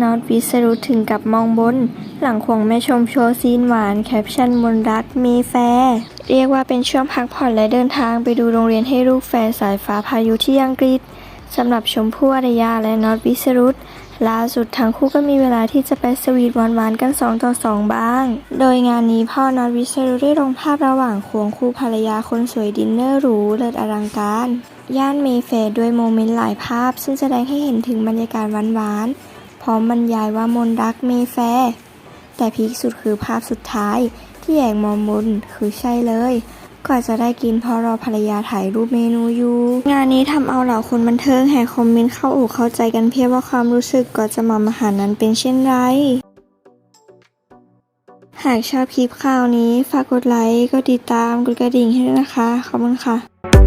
นอตวิสรุถึงกับมองบน หลังควงแม่ชมโชว์ซีนหวานแคปชั่นมนรักมีแฟ เรียกว่าเป็นช่วงพักผ่อนและเดินทางไปดูโรงเรียนให้ลูกแฟนสายฟ้าพายุที่อังกฤษ สำหรับชมพู่อารยาและน็อตวิสรุตล่าสุดทั้งคู่ก็มีเวลาที่จะไปสวีทหวานๆกัน 2 ต่อ 2 บ้าง โดยงานนี้พ่อนอตวิสรุได้ลงภาพระหว่างควงคู่ภรรยาคนสวยดินเนอร์หรูเลิศอลังการ ย่านเมเฟร์ด้วยโมเมนต์หลายภาพ ซึ่งแสดงให้เห็นถึงบรรยากาศหวานๆพร้อมบรรยายว่ามนรักเมแฟร์แต่พีคสุดคือภาพสุดท้ายที่แยกมองมุนคือใช่เลย ก่อนจะได้กินเพราะรอภรรยาถ่ายรูปเมนูอยู่ งานนี้ทำเอาเหล่าคนบันเทิงแห่คอมเมนต์เข้าอกเข้าใจกันเพียบว่าความรู้สึกก่อนจะมาอาหารนั้นเป็นเช่นไร หากชอบคลิปข่าวนี้ฝากกดไลค์ กดติดตาม กดกระดิ่งให้ด้วยนะคะ ขอบคุณค่ะ